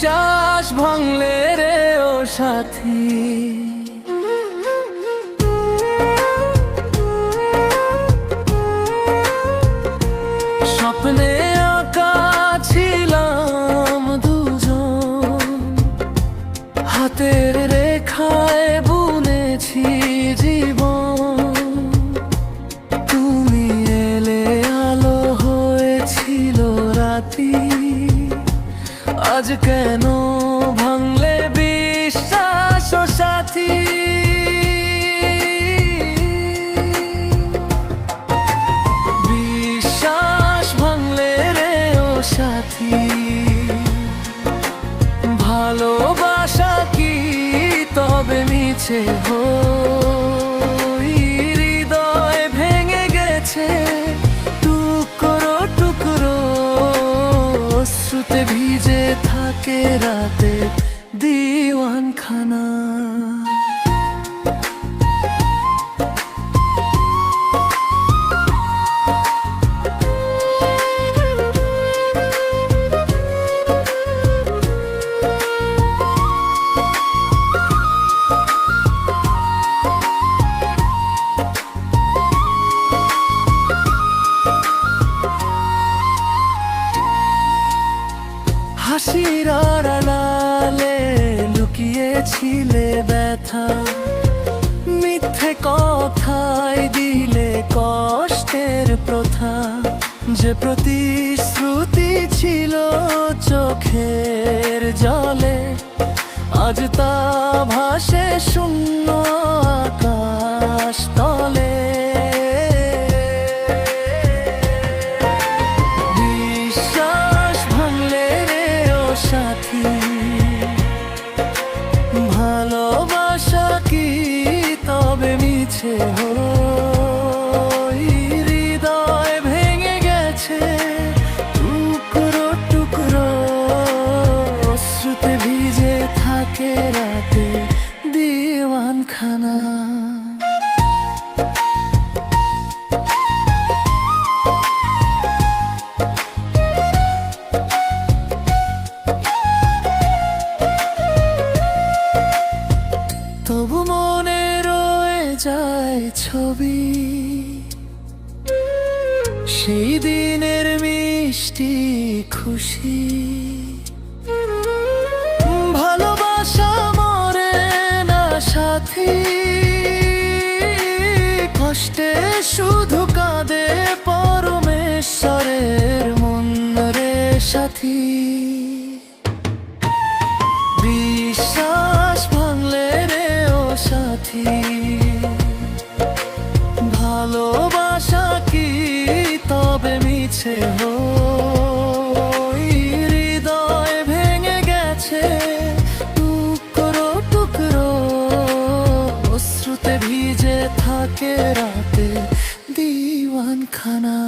বিশ্বাস ভাঙলে রে ও সাথী। স্বপ্নে আঁকা ছিলাম দুজন। হাতের রেখায় বুনেছি জীব কেন ভাঙলে বিশ্বাস সাথী? বিশ্বাস ভাঙলে রে ও সাথী ভালোবাসা কি তবে মিছে হো আজকে রাতে হাসির আড়ালে লুকিয়েছিলে ব্যথা। মিথ্যে কথায় দিলে কষ্টের প্রথা। যে প্রতিশ্রুতি ছিল চোখের জলে, আজ তা ভাষে হয়েছে হো ছবি। সেই দিনের মিষ্টি খুশি। ভালোবাসা মরে না সাথী। কষ্টে শুধু কাঁদে পরমেশ্বরের মন্দরে সাথী। গেছে হৃদয় ভেঙে গেছে। টুকরো টুকরো অশ্রুতে ভিজে থাকে রাতে। দিওয়ান খানা